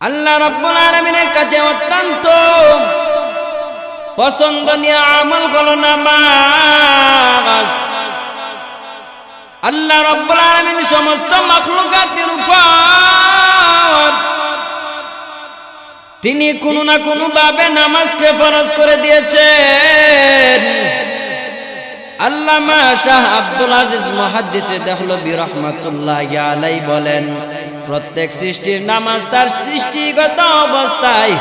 আল্লাহ রব্বুল আলমিনের কাছে অত্যন্ত পছন্দনীয় আমল হলো নামাজ। আল্লাহ রব্বুল আলমিন সমস্ত মখলুকাতের উপর তিনি কোনো না কোনো ভাবে নামাজকে ফরজ করে দিয়েছেন। আল্লামা শাহ আব্দুল আজিজ মহাদ্দিসে দেখলবি রহমাতুল্লাহ আলাই বলেন প্রত্যেক সৃষ্টির নামাজ তার সৃষ্টিগত অবস্থায়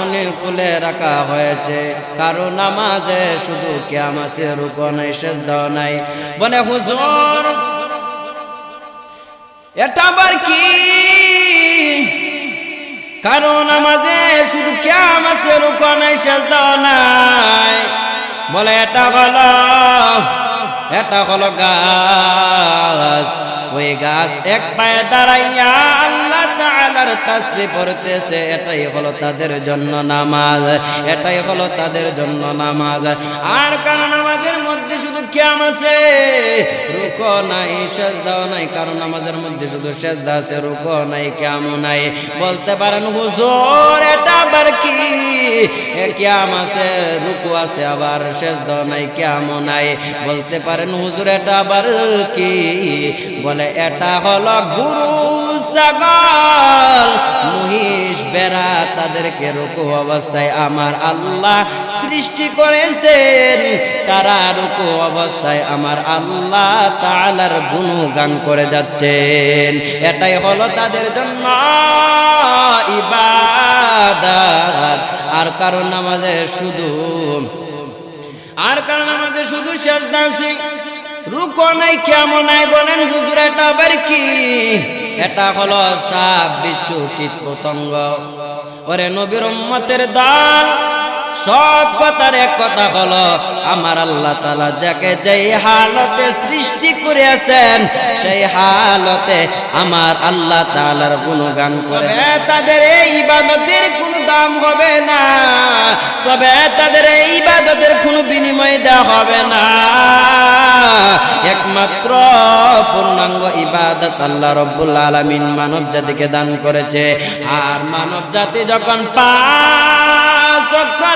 অনুকূলে রাখা হয়েছে। কারও নামাজে শুধু কেয়ামাসে রূপ নাই শেষ নাই। বলে, হুজুর, এটা আবার কি? কারণ আমাদের শুধু ক্যাম আছে নাই দেওয়া নাই। বলে, এটা হলো এটা হলো গাছ। ওই গাছ এক পায়ে দাঁড়াইয়া আল্লাহ তাআলার তাসবিহ পড়তেছে। এটাই হলো তাদের জন্য নামাজ। এটাই হলো তাদের জন্য নামাজ। আর কারণ আমাদের মধ্যে ক্যাম আছে। রুক নাই দেওয়া নাই, কারণ আমাদের মধ্যে শুধু শেষ আছে, রুক নাই কেমন নাই। বলতে পারেন, হুজুর, এটা আবার কি? ক্যাম আছে, রুকু আছে, আবার শেষ দেওয়া নাই কেমন নাই। বলতে পারেন, হুজুর, এটা আবার কি? বলে, এটা হলো গুরু ছাগল মহিষ বেড়া তাদেরকে রুকু অবস্থায় আমার আল্লাহ সৃষ্টি করেছেন। তারা রুকু অবস্থায় আমার আল্লাহ তাআলার গুণগান করে যাচ্ছেন। এটাই হলো তাদের জন্য ইবাদত। আর কারণ নামাজে শুধু আর কারণ আমাদের শুধু সেজদা আছে। রুকো নাই কেমন নাই বলেন আবার কি? এটা হলো সাপ বিচ্ছু কীট পতঙ্গ। ওরে নবীর উম্মতের সব কথার এক কথা হলো, আমার আল্লাহ তালা যাকে যেই হালতে সৃষ্টি করেছেন সেই হালতে আমার আল্লাহ তালার গুণগান করে তাদের এই ইবাদতের দাম হবে না। তবে তাদের এই ইবাদতের কোনো বিনিময় দেওয়া হবে না। একমাত্র পূর্ণাঙ্গ ইবাদত আল্লাহ রব্বুল আলমিন মানব জাতিকে দান করেছে। আর মানব জাতি যখন পা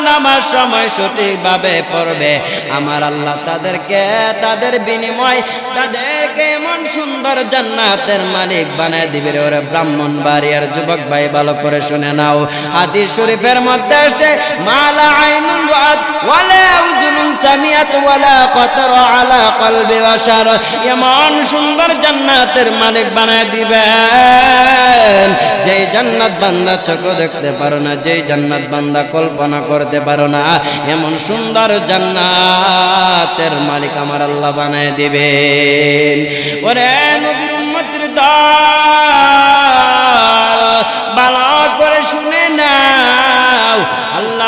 নামার সময় সঠিকভাবে পড়বে, আমার আল্লাহ তাদেরকে তাদের বিনিময় তাদেরকে এমন সুন্দর জান্নাতের মালিক বানায় দিবে ওরে ব্রাহ্মণ বাড়িয়ার যুবক ভাই, ভালো করে শুনে নাও। শরীফের মধ্যে আসছে মালা আইনুন রাত, ওয়ালা উজুনুন সামিয়াত, ওয়ালা কতর আলা কলবি ওয়াশার এমন সুন্দর জান্নাতের মালিক বানায় দিবেন, যেই জান্নাত বান্দা চোখ দেখতে পারো না, যেই জান্নাত বান্দা কল্পনা করতে পারো না, এমন সুন্দর জান্নাতের মালিক আমার আল্লাহ বানায় দিবেন। ওরে নবীর উম্মতের দল!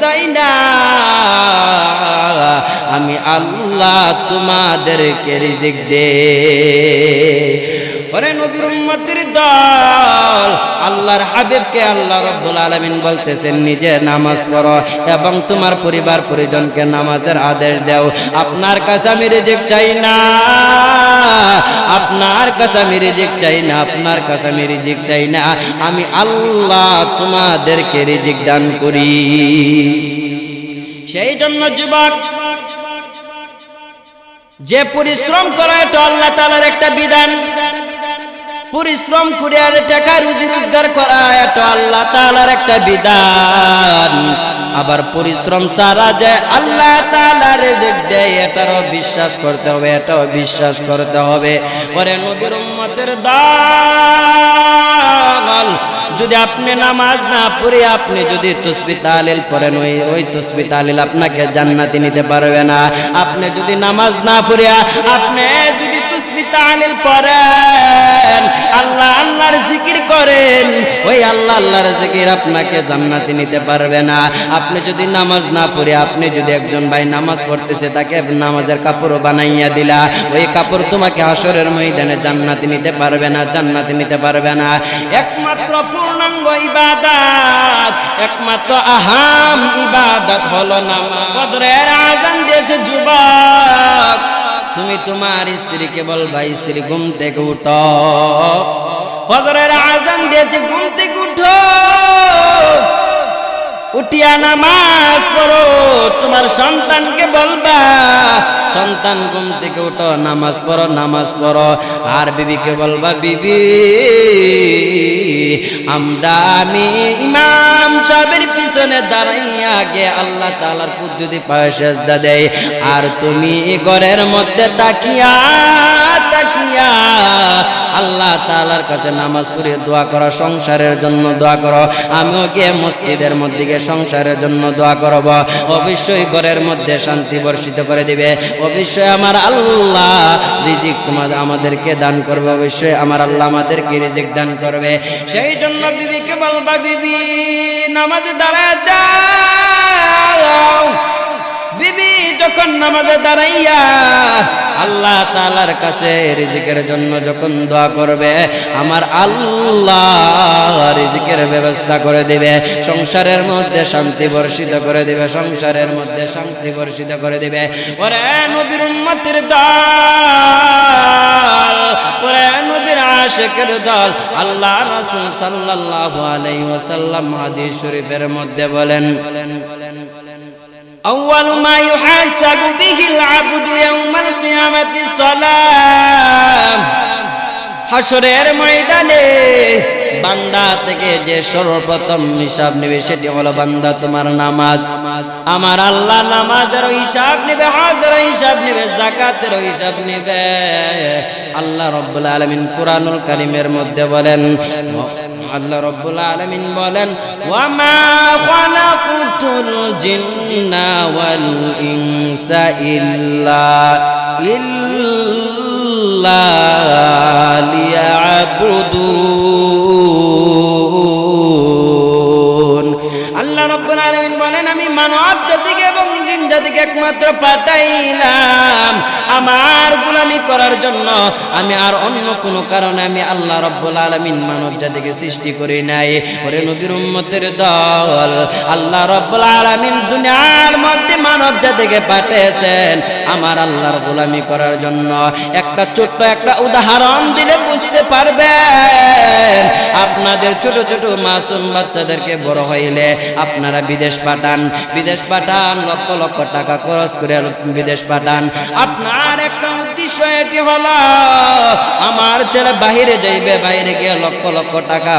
চাই না আমি আল্লাহ তোমাদেরকে রিজিক দে। ওরে নবীর উম্মতের দল, আল্লাহর হাবিবকে আল্লাহ রব্বুল আলামিন বলতেছেন, নিজে নামাজ পড়ো এবং তোমার পরিবার পরিজনকে নামাজের আদেশ দাও। আপনার কাছে আমি রিজিক চাই না, আপনার কাছে আমি রিজিক চাই না, আপনার কাছে আমি রিজিক চাই না, আমি আল্লাহ তোমাদেরকে রিজিক দান করি। সেই জন্য যুবক, যে পরিশ্রম করা, এটা আল্লাহ তালার একটা বিধান বিধান। পরিশ্রম করে আর টাকা রুজি রোজগার করা এটা আল্লাহ তালার একটা বিধান। আবার পরিশ্রম ছাড়া যে আল্লাহ তাআলা রিজিক দেয়, এটারও বিশ্বাস করতে হবে, এটাও বিশ্বাস করতে হবে। পরে নবীর উম্মতের দাল যদি আপনি নামাজ না পড়ে, আপনি যদি তসবি তালিল পড়েন, ওই ওই তসবি তালিল আপনাকে জান্নাতি নিতে পারবে না। আপনি যদি নামাজ না পড়ে, আপনি যদি পড়েন। আল্লাহ আল্লাহর জিকির করেন। ওই আল্লাহ আল্লাহর জিকির আপনাকে নিতে পারবে না। আপনি যদি নামাজ না পড়ে, আপনি যদি একজন ভাই নামাজ পড়তেছে, তাকে নামাজের কাপড় বানাইয়া দিলা। ওই কাপড় তোমাকে আসরের ময়দানে জান্নাতে নিতে পারবে না, জান্নাতে নিতে পারবে না। একমাত্র পূর্ণাঙ্গ ইবাদত, একমাত্র আহাম ইবাদত হলো নামাজ। ফজরের আজান দিয়েছে যুবক। তুমি তোমার স্ত্রীকে বলবা স্ত্রী, ঘুম থেকে উঠো। ফজরের আজান দিয়েছে, ঘুম থেকে উঠো। উঠিয়া নামাজ পড়ো, তোমার সন্তানকে বলবা, সন্তান, ঘুম থেকে উঠো, নামাজ পড়ো নামাজ পড়ো। আর বিবিকে বলবা, বিবি, আমরা আমি ইমাম সাহেবের পিছনে দাঁড়াইয়া আগে আল্লাহ তালার পদ্ধতি পায়ে সেজদা দেয়। আর তুমি ঘরের মধ্যে তাকিয়া তাকিয়া আল্লাহ তালার কাছে নামাজ পড়ে দোয়া করো, সংসারের জন্য দোয়া করো। আমিও গিয়ে মসজিদের মধ্যে গিয়ে সংসারের জন্য দোয়া করব। অবশ্যই ঘরের মধ্যে শান্তি বর্ষিত করে দিবে। অবশ্যই আমার আল্লাহ রিজিক তোমার আমাদেরকে দান করবে। অবশ্যই আমার আল্লাহ আমাদেরকে রিজিক দান করবে। সেই জন্য বিবিকে বলবা বিবি, নামাজে দাঁড়ায় দাও বিবি যখন নামাজে দাঁড়াইয়া আল্লাহ তালার কাছে রিজিকের জন্য যখন দোয়া করবে, আমার আল্লাহ রিজিকের ব্যবস্থা করে দিবে। সংসারের মধ্যে শান্তি বর্ষিত করে দিবে, সংসারের মধ্যে শান্তি বর্ষিত করে দিবে। ওরে নবীর উম্মতের দল, ওরে নবীর আশেকের দল, আল্লাহ রাসূল সাল্লাল্লাহু আলাইহি ওয়াসাল্লাম হাদিস শরীফের মধ্যে বলেন বলেন বলেন أول ما يحاسب به العبد يوم القيامة الصلاة হাসরের ময়দানে বান্দা থেকে যে সর্বপ্রথম হিসাব নেবে সেটি হলো বান্দা তোমার নামাজ আমার আল্লাহ নামাজের হিসাব নেবে হজের হিসাব নেবে জাকাতের হিসাব নেবে আল্লাহ রব্বুল আলমিন কুরআনুল কারিমের মধ্যে বলেন আল্লাহ রব্বুল আলামিন বলেন ওয়ামা খালাকুতুল জিন্না ওয়াল ইনসা ইল্লা ইল্লা লিয়াবুদুন জিন একমাত্র পাঠাইলাম। আমার গুলামি করার জন্য আমি আর অন্য কোনো কারণে আমি আল্লাহ রব্বুল আলামিন মানব জাতিকে সৃষ্টি করি নাই। ওরে নবীর উম্মতের দল, আল্লাহ রব্বুল আলামিন দুনিয়ার মধ্যে মানব জাতিকে পাঠিয়েছেন আমার আল্লাহর গোলামি করার জন্য। একটা ছোট্ট একটা উদাহরণ দিলে বুঝতে পারবেন। আপনাদের ছোট ছোট মাসুম বাচ্চাদেরকে বড় হইলে আপনারা বিদেশ পাঠান। বিদেশ পাঠান, লক্ষ লক্ষ টাকা খরচ করে বিদেশ পাঠান। আপনার একটা উদ্দেশ্য এটি হলো, আমার ছেলে বাহিরে যাইবে বাইরে গিয়ে লক্ষ লক্ষ টাকা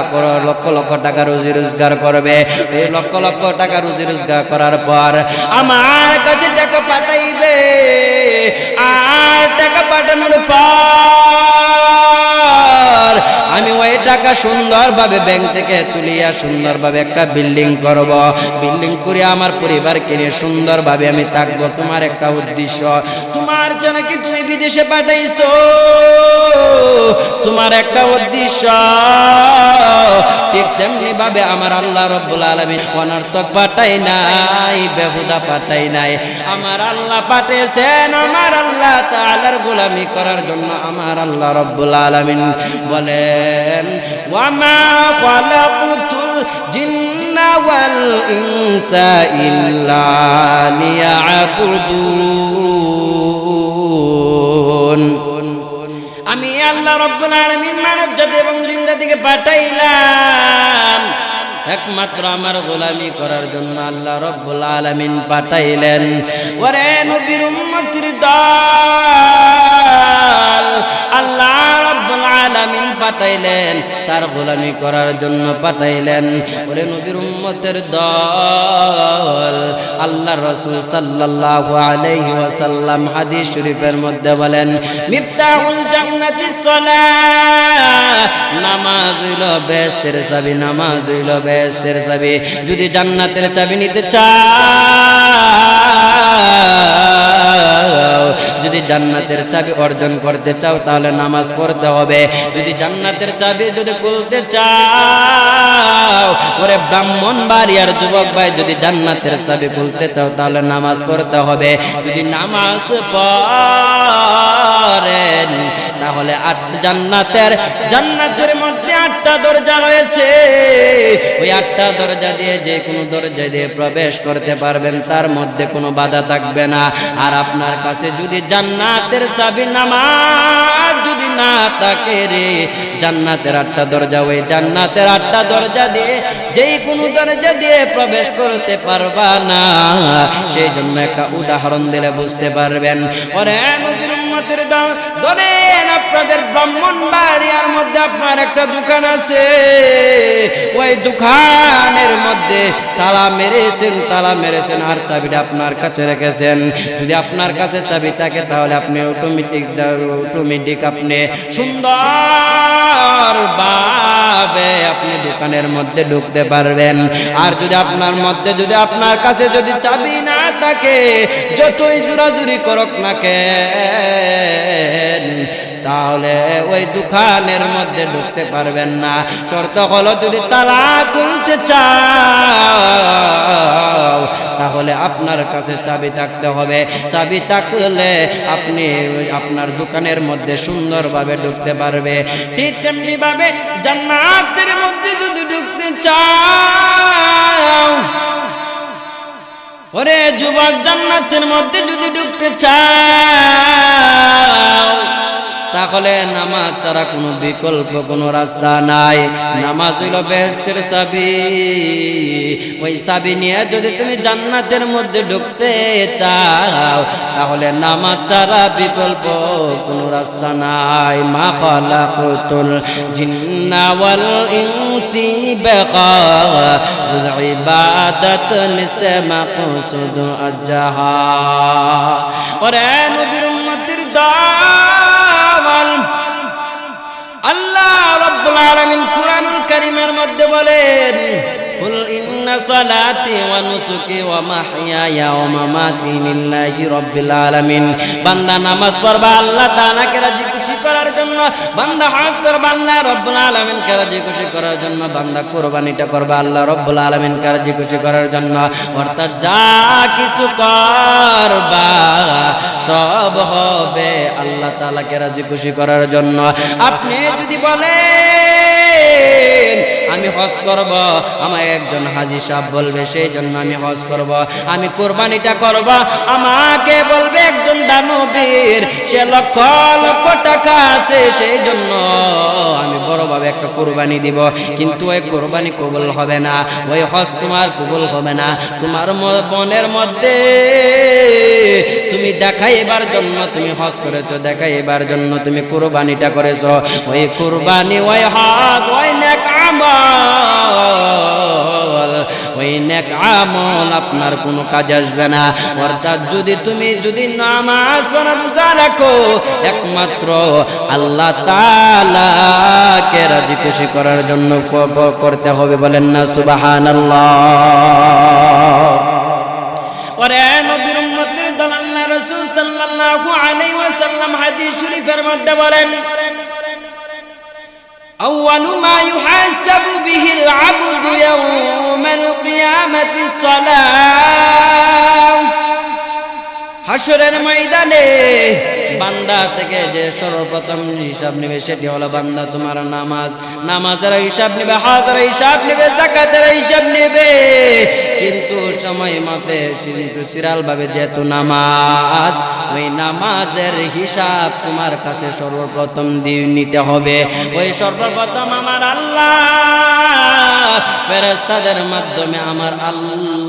লক্ষ লক্ষ টাকা রুজি রোজগার করবে। এই লক্ষ লক্ষ টাকা রুজি রোজগার করার পর আমার কাছে টাকা পাঠাইবে। আর টাকা পাঠানোর পর আমি ওই টাকা সুন্দরভাবে ব্যাংক থেকে তুলিয়া সুন্দরভাবে একটা বিল্ডিং করব। বিল্ডিং করে আমার পরিবারকে নিয়ে সুন্দরভাবে আমি থাকব, তোমার একটা উদ্দেশ্য। তোমার জন্য কি তুমি বিদেশে পাঠাইছো? তোমার একটা উদ্দেশ্য। ঠিক তেমনি ভাবে আমার আল্লাহ রব্বুল আলমিন অনর্থক পাঠাই নাই, বেহুদা পাঠাই নাই। আমার আল্লাহ পাঠিয়েছেন, আমার আল্লাহ তাআলার গোলামি করার জন্য আমার আল্লাহ রব্বুল আলমিন বলেন ওয়ামা জিন্না আমি আল্লাহ রব্বুল আলামিন মানব জাতি এবং জিন জাতিকে পাঠাইলাম। একমাত্র আমার গোলামি করার জন্য আল্লাহ রব্বুল আলামিন পাঠাইলেন। ওরে নবীর উম্মতির দল। পাঠাইলেন, তার গোলামি করার জন্য পাঠাইলেন। ওরে নবীর উম্মতের দল আল্লাহ রাসূল সাল্লাল্লাহু আলাইহি ওয়াসাল্লাম হাদিস শরীফের মধ্যে বলেন, মিফতাহুল জান্নাতিস সালাহ নামাজ হইল বেহেশতের চাবি, নামাজ হইল বেহেশতের চাবি। যদি জান্নাতের চাবি নিতে চাও যদি জান্নাতের চাবি অর্জন করতে চাও, তাহলে নামাজ পড়তে হবে। যদি জান্নাতের চাবি যদি খুলতে চাও, ওরে ব্রাহ্মণ বাড়িয়ার যুবক ভাই, যদি জান্নাতের চাবি খুলতে চাও, তাহলে নামাজ পড়তে হবে। যদি নামাজ পড়েন, তাহলে আট জান্নাতের জান্নাতের মধ্যে আটটা দরজা রয়েছে। ওই আটটা দরজা দিয়ে যে কোনো দরজা দিয়ে প্রবেশ করতে পারবেন, তার মধ্যে কোনো বাধা থাকবে না। আর আপনার কাছে যদি জান্নাতের চাবি নামাজ যদি না থাকে রে, জান্নাতের আটটা দরজা, ওই জান্নাতের আটটা দরজা দিয়ে যেই কোনো দরজা দিয়ে প্রবেশ করতে পারবা না। সেই জন্য একটা উদাহরণ দিলে বুঝতে পারবেন। ওরে নবীর উম্মতের দল ধরেন আপনাদের ব্রাহ্মণ বাড়িয়ার মধ্যে আপনার একটা দোকান আছে। ওই দোকানের মধ্যে তালা মেরেছেন তালা মেরেছেন, আর চাবিটা আপনার কাছে রেখেছেন। যদি আপনার কাছে চাবি থাকে, তাহলে আপনি অটোমেটিক অটোমেটিক আপনি সুন্দর ভাবে আপনি দোকানের মধ্যে ঢুকতে পারবেন। আর যদি আপনার মধ্যে, যদি আপনার কাছে যদি চাবি না থাকে, যতই জোরাজুরি করক না কেন তাহলে ওই দোকানের মধ্যে ঢুকতে পারবেন না। শর্ত হলো যদি তালা খুলতে চাও, তাহলে আপনার কাছে চাবি থাকতে হবে। চাবি থাকলে আপনি আপনার দোকানের মধ্যে সুন্দরভাবে ঢুকতে পারবে। ঠিক তেমনি ভাবে জান্নাতের মধ্যে যদি ঢুকতে চাও ওরে যুবক জান্নাতের মধ্যে যদি ঢুকতে চাও তাহলে নামাজ ছাড়া কোনো বিকল্প, কোনো রাস্তা নাই। নামাজ হইল বেহেস্তের চাবি। ওই চাবি নিয়ে যদি তুমি জান্নাতের মধ্যে ঢুকতে চাও, তাহলে নামাজ ছাড়া বিকল্প, কোনো রাস্তা নাই। মা খালাকুতুল জিন্না ওয়াল ইনসি বিগা। ইবাদাত নিস্তে মাকসুদ আজহা ওরে নবীর উম্মতের দাওয়াল আল্লাহ রব্বুল আলামিন কুরআনুল কারীমের মধ্যে বলেন ওয়া নুসুকি ওয়া মাহইয়ায়া ওয়া মামাতি লিল্লাহি রাব্বিল আলামিন বান্দা নামাজ পড়বা, আল্লাহ তাআলাকে রাজি খুশি করার জন্য। বান্দা হজ করবা, আল্লাহ রব্বুল আলামিনকে রাজি খুশি করার জন্য। বান্দা কুরবানিটা করবা, আল্লাহ রব্বুল আলামিনকে রাজি খুশি করার জন্য। অর্থাৎ যা কিছু করবা, সব হবে আল্লাহ তাআলাকে রাজি খুশি করার জন্য। আপনি যদি বলেন হজ করব। আমার একজন হাজি সাহেব বলবে, সেই জন্য আমি হজ করব। আমি কোরবানিটা করব। আমাকে বলবে, একজন দানবীর, সে লক্ষ লক্ষ টাকা আছে, সেই জন্য আমি বড়ভাবে একটা কোরবানি দিব। কিন্তু ওই কোরবানি কবুল হবে না, ওই হজ তোমার কবুল হবে না। তোমার মনের মধ্যে তুমি দেখাইবার জন্য, তুমি হজ করেছ, দেখাইবার জন্য তুমি কোরবানিটা করেছ। ওই কোরবানি, ওই হজ, ওই নেক আমল, ওই নেক আমল আপনার কোনো কাজে আসবে না। অর্থাৎ যদি তুমি যদি নামাজ পড়া রোজা রাখো, একমাত্র আল্লাহ তাআলাকে রাজি খুশি করার জন্য করতে হবে বলেন না, সুবহানাল্লাহ। ওরে নবীর উম্মতের দল আল্লাহ রাসূল সাল্লাল্লাহু আলাইহি ওয়াসাল্লাম হাদিস শরীফের মধ্যে বলেন আউয়ালু মা ইউহাসাবু বিহিল আবদু ইয়াউমাল কিয়ামাতিস সালাহ হাসরের ময়দানে বান্দা থেকে যে সর্বপ্রথম হিসাব নেবে সেটি হলো বান্দা তোমার নামাজ। নামাজের হিসাব নেবে, হাজার হিসাব নেবে, জাকাতের হিসাব নেবে। কিন্তু সময় মতে কিন্তু সিরাল ভাবে যেহেতু নামাজ, ওই নামাজের হিসাব তোমার কাছে সর্বপ্রথম দিন নিতে হবে। ওই সর্বপ্রথম আমার আল্লাহ ফেরেস্তাদের মাধ্যমে আমার আল্লাহ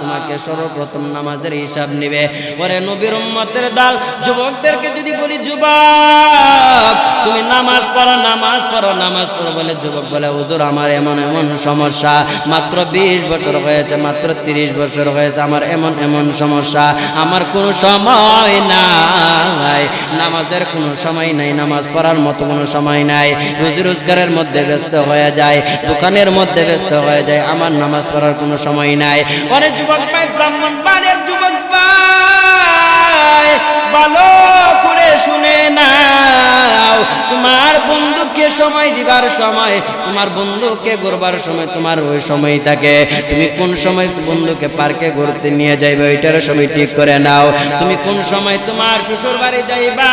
তোমাকে সর্বপ্রথম নামাজের হিসাব নিবে। ওরে নবীর উম্মতের দাল, যুবকদেরকে যদি বলি, যুবক, তুমি নামাজ পড়ো নামাজ পড়ো নামাজ পড়ো, বলে যুবক বলে, হুজুর, আমার এমন এমন সমস্যা। মাত্র বিশ বছর হয়েছে, মাত্র তিরিশ বছর হয়েছে, আমার এমন এমন সমস্যা। আমার কোনো সময় নাই, নামাজের কোনো সময় নাই, নামাজ পড়ার মতো কোনো সময় নাই। রুজি রোজগারের মধ্যে ব্যস্ত হয়ে যায়, দোকানের মধ্যে ব্যস্ত হয়ে যায়, আমার নামাজ পড়ার কোনো সময় নাই। অনেক যুবক পায় ব্রাহ্মণ বাড়ির যুবক ভালো করে শুনে নাও। তোমার বন্ধুকে সময় দিবার সময়, তোমার বন্ধুকে ঘুরবার সময়, তোমার ওই সময় থাকে। তুমি কোন সময় বন্ধুকে পার্কে ঘুরতে নিয়ে যাইবে, ওইটার সময় ঠিক করে নাও। তুমি কোন সময় তোমার শ্বশুর বাড়ি যাইবা,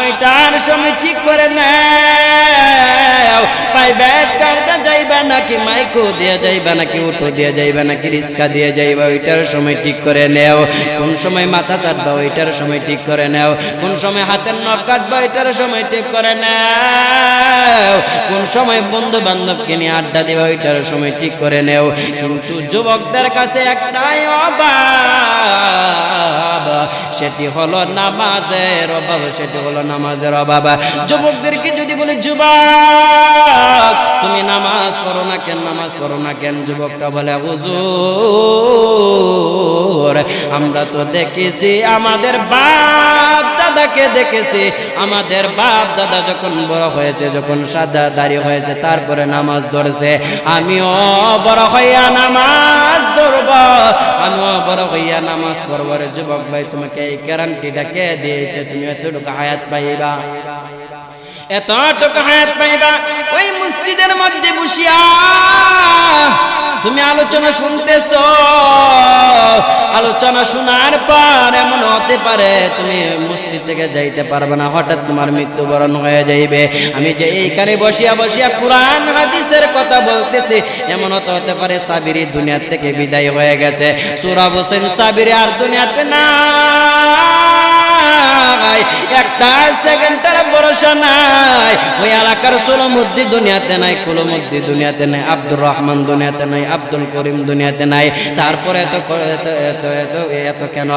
ওইটার সময় ঠিক করে নাও। প্রাইভেট কারটা যাইবা নাকি মাইকো দিয়ে যাইবা নাকি উঠো দিয়ে যাইবা নাকি রিক্সা দিয়ে যাইবা, ওইটার সময় ঠিক করে নেও। কোন সময় মাথা চাটবা, ওইটার সময় ঠিক করে নেও। কোন সময় হাতের নখ কাটবা এটার সময় ঠিক করে নেও। কোন সময় বন্ধু বান্ধবকে নিয়ে আড্ডা দিবা ওইটার সময় ঠিক করে নেও। কিন্তু যুবকদের কাছে একটাই অভাব, সেটি হলো নামাজের অভাব, সেটি হলো নামাজের অভাব। যুবকদেরকে যদি বলি, যুবক, তুমি নামাজ পড়ো না কেন, নামাজ পড়ো না কেন? যুবকটা বলে, হুজুর আমরা তো দেখেছি আমাদের বাপ দাদাকে দেখেছি। আমাদের বাপ দাদা যখন বড় হয়েছে, যখন সাদা দাড়ি হয়েছে, তারপরে নামাজ ধরেছে। আমিও বড় হইয়া নামাজ ধরব। আমিও বড় হইয়া নামাজ পড়ব। রে যুবক ভাই, তোমাকে এই গ্যারান্টিটা কে দিয়েছে? তুমি এতটুকু হায়াত পাইবা? এতটুকু হায়াত পাইবা, ওই মসজিদের মধ্যে বসিয়া তুমি আলোচনা শুনতেছ। আলোচনা শোনার পর এমন হতে পারে তুমি মসজিদ থেকে যাইতে পারবে না, হঠাৎ তোমার মৃত্যুবরণ হয়ে যাইবে। আমি যে এইখানে বসিয়া বসিয়া কোরআন, হাদিসের কথা বলতেছি, এমন তো হতে পারে সাবিরি দুনিয়ার থেকে বিদায় হয়ে গেছে। সুরাব হোসেন সাবিরি আর দুনিয়াতে না নাই। একটা সেকেন্ডের ভরসা নাই। ওই এলাকার সোলমুদ্দি দুনিয়াতে নাই কুলমুদ্দি দুনিয়াতে নাই, আব্দুর রহমান দুনিয়াতে নাই, আব্দুল করিম দুনিয়াতে নাই। তারপরে এত এত এত এত এত কেন?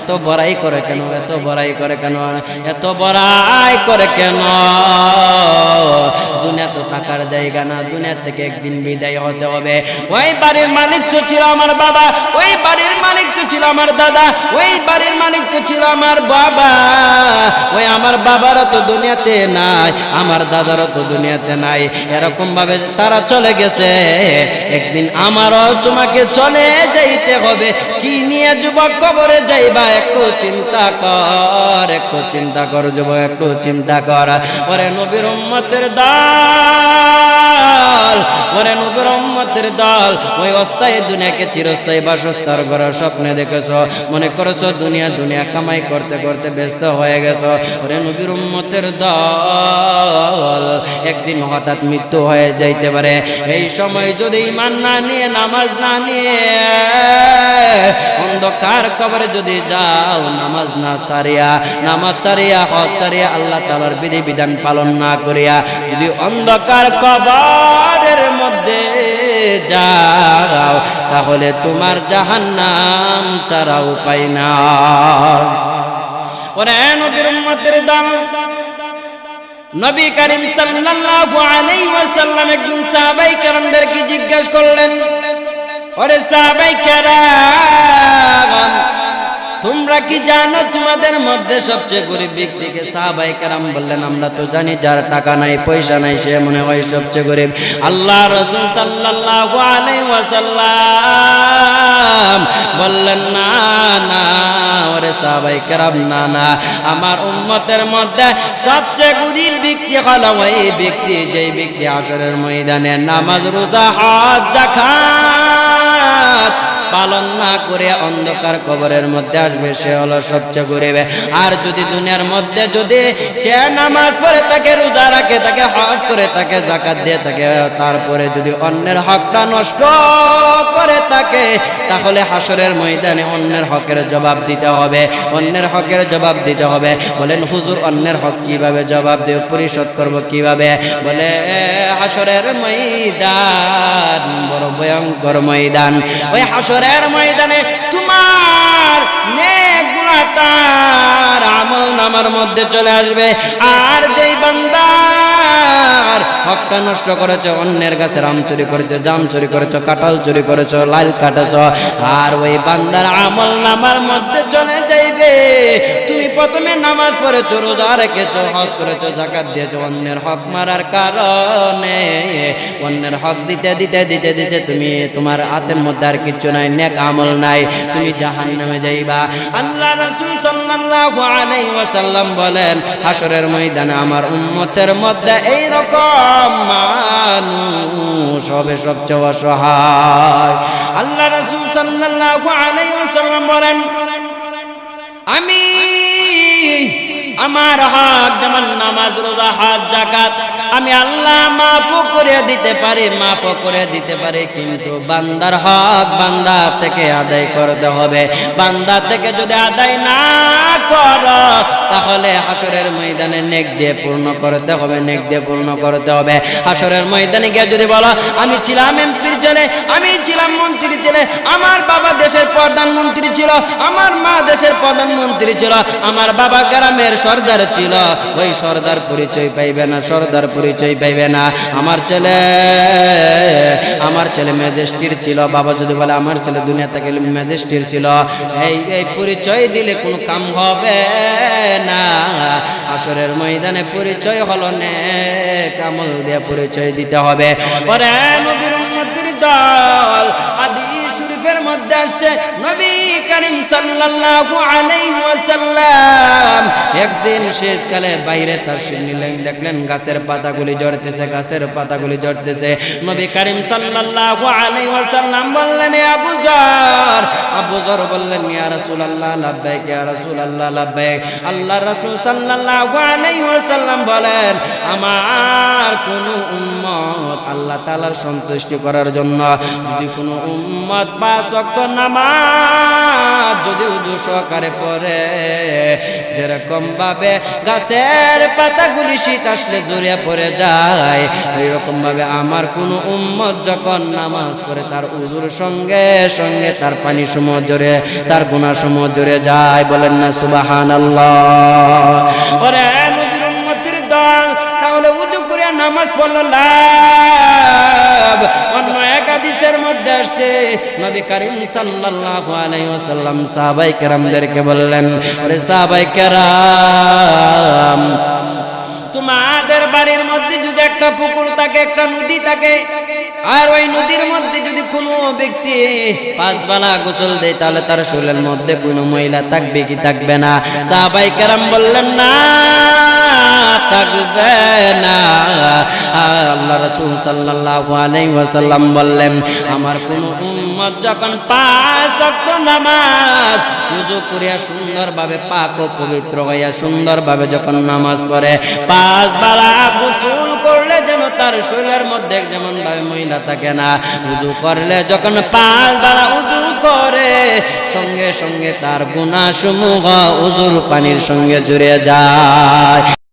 এত বড়াই করে কেন? এত বড়াই করে কেন? এত বড়াই করে কেন? দুনিয়া তো টাকার জায়গা না, দুনিয়া থেকে একদিন বিদায় হতে হবে। ওই বাড়ির মালিক তো ছিল আমার বাবা, ওই বাড়ির মালিক তো ছিল আমার দাদা, ওই বাড়ির মালিক তো ছিল আমার বাবা। ওই আমার বাবারও তো দুনিয়াতে নাই, আমার দাদারও তো দুনিয়াতে নাই। এরকম ভাবে তারা চলে গেছে। একদিন আমারও তোমাকে চলে যাইতে হবে। কি নিয়ে যুবক কবরে যাইবা, একটু চিন্তা কর, একটু চিন্তা কর যুবক, একটু চিন্তা কর। ওরে নবীর উম্মতের মনে দুনিয়া দুনিয়া কামাই করতে করতে ব্যস্ত হয়ে ওরে নবীর উম্মতের দল একদিন হঠাৎ মৃত্যু হয়ে যাইতে পারে। এই সময় যদি ইমান না নিয়ে, নামাজ না নিয়ে, অন্ধকার কবরে যদি যাও, নামাজ না চারিয়া নামাজ চারিয়া হজ চারিয়া আল্লাহ তালার বিধি বিধান পালন না করিয়া, যদি অন্ধকার কবরের মধ্যে যাও, তাহলে তোমার জাহান্নাম ছাড়া উপায় না ওরে নবীর উম্মতের দাম। নবী করিম সাল্লাল্লাহু আলাইহি ওয়াসাল্লাম একদিন সাহাবাই কেরামদেরকে জিজ্ঞাসা করলেন, ওরে সাহাবাই কেরাম তোমরা কি জানো তোমাদের মধ্যে সবচেয়ে গরিব ব্যক্তিকে সাহাবাই কেরাম বললেন, আমরা তো জানি যার টাকা নাই, পয়সা নাই, সে মনে হয় সবচেয়ে গরিব। আল্লাহ রসুল সাল্লাল্লাহু আলাইহি ওয়াসাল্লাম বললেন, না না, ওরে সাহাবাই কেরাম, না না, আমার উম্মতের মধ্যে সবচেয়ে গরিব ব্যক্তি হলো ওই ব্যক্তি, যেই ব্যক্তি আসরের ময়দানে নামাজ, রোজা, হজ জাকাত পালন না করে অন্ধকার কবরের মধ্যে আসবে, সে হলো সবচেয়ে গরিব। আর যদি দুনিয়ার মধ্যে যদি সে নামাজ পড়ে তাকে রোজা রাখে তাকে হজ করে তাকে জাকাত দিয়ে থাকে, তারপরে যদি অন্যের হকটা নষ্ট করে থাকে, তাহলে হাসরের ময়দানে অন্যের হকের জবাব দিতে হবে। অন্যের হকের জবাব দিতে হবে। বলেন, হুজুর, অন্যের হক কীভাবে জবাব দেব? পরিশোধ করব কীভাবে? বলে, হাসরের ময়দান, বড় ভয়ঙ্কর ময়দান। ওই হাসরের ময়দানে তোমার তার আমল নামার মধ্যে চলে আসবে। আর যেই বান্দা বান্দার হকটা নষ্ট করেছ, অন্যের কাছে রাম চুরি করেছ, জাম চুরি করেছ, কাঁঠাল চুরি করেছ, লাল কাটেছো, আর ওই বান্দার আমল নামার মধ্যে চলে যাইবে। তুমি প্রথমে নামাজ পড়েছো, রোজা রেখেছো, হজ করেছ, জাকাত দিয়েছ, অন্যের হক মারার কারণে। অন্যের হক দিতে দিতে দিতে দিতে তুমি তোমার হাতের মধ্যে আর কিছু নাই, নেক আমল নাই, তুমি জাহান নামে যাইবা। আল্লাহ রাসূল সাল্লাল্লাহু আলাইহি ওয়াসাল্লাম বলেন হাসরের ময়দানে আমার উম্মতের মধ্যে এই রকম মানুষ সবচেয়ে অসহায়। আল্লাহ রাসূল সাল্লাল্লাহু আলাইহি বলেন আমি আমার হক যেমন নামাজ, রোজা, হাত, জাকাত, আমি আল্লাহ মাফ করে দিতে পারি, মাফ করে দিতে পারি, কিন্তু বান্দার হক বান্দা থেকে আদায় করতে হবে। বান্দা থেকে যদি আদায় না কর, তাহলে হাসরের ময়দানে নেক দিয়ে পূর্ণ করতে হবে, নেক দিয়ে পূর্ণ করতে হবে। হাসরের ময়দানে গিয়ে যদি বলো, আমি ছিলাম এমপির ছেলে আমি ছিলাম মন্ত্রীর ছেলে আমার বাবা দেশের প্রধানমন্ত্রী ছিল, আমার মা দেশের প্রধানমন্ত্রী ছিল, আমার বাবা গ্রামের সর্দার ছিল, ওই সর্দার পরিচয় পাইবে না, সর্দার পরিচয় পাইবে না। আমার ছেলে আমার ছেলে ম্যাজিস্ট্রির ছিল, বাবা যদি বলে আমার ছেলে দুনিয়া থেকে ম্যাজিস্ট্রির ছিল। এই এই পরিচয় দিলে কোনো কাম হবে না। আসরের ময়দানে পরিচয় হলো নে, কামল দিয়ে পরিচয় দিতে হবে। ওরে নবীর দল, আদি মধ্যে আসছে নবী করিম সাল্লাল্লাহু আলাইহি ওয়াসাল্লাম। একদিন শীতকালে বাইরে তার নিলেন দেখলেন, গাছের পাতাগুলি ঝরতেছে, গাছের পাতাগুলি ঝরতেছে। নবী করিম সাল্লাল্লাহু আলাইহি ওয়াসাল্লাম বললেন, এ আবু যর আবু যর বললেন, ইয়া রাসূলুল্লাহ, লাব্বাইক, ইয়া রাসূলুল্লাহ, লাব্বাইক। আল্লাহ রাসূল সাল্লাল্লাহু আলাইহি ওয়াসাল্লাম বলেন, আমার কোন উম্মত আল্লাহ তাআলার সন্তুষ্টি করার জন্য যদি কোনো উম্মত পাঁচ ওয়াক্ত নামাজ যদি উজু সহকারে পড়ে, যেরকম ভাবে গাছের পাতাগুলি শীত আসলে জড়িয়ে পড়ে যায় ওইরকম ভাবে আমার কোন উম্মত যখন নামাজ পড়ে, তার উজুর সঙ্গে সঙ্গে তার পানি সময় জোরে তার গুণা সময় জড়ে যায়। বলেন না সুবাহান দল, তাহলে উজু করে নামাজ পড়ল লাভ। হাদিসের মধ্যে আসছে নবী করিম সাল্লাল্লাহু আলাইহি ওয়াসাল্লাম সাহাবাই কেরামদেরকে বললেন আরে সাহাবাই কেরাম তোমাদের বাড়ির মধ্যে যদি একটা পুকুর থাকে, একটা নদী থাকে, আর ওই নদীর মধ্যে যদি কোনো ব্যক্তি পাঁচ বেলা গোসল দেয়, তাহলে তার শরীরের মধ্যে কোনো মহিলা থাকবে কি থাকবে না? সাহাবাই কেরাম বললেন, না, থাকবে না। আল্লাহ রাসূল সাল্লাল্লাহু আলাইহি ওয়াসাল্লাম বললেন, আমার কোন উম্মত যখন পাঁচ ওয়াক্ত নামাজ ওযু করিয়া সুন্দরভাবে পাক ও পবিত্র হইয়া সুন্দরভাবে যখন নামাজ পড়ে, পাঁচ বেলা গোসল করলে যেন তার শরীরের মধ্যে যেমন ভাবে মহিলা থাকে না, উজু করলে যখন পাল বেলা উজু করে, সঙ্গে সঙ্গে তার গুণাসমূহ উজুর পানির সঙ্গে জুড়ে যায়।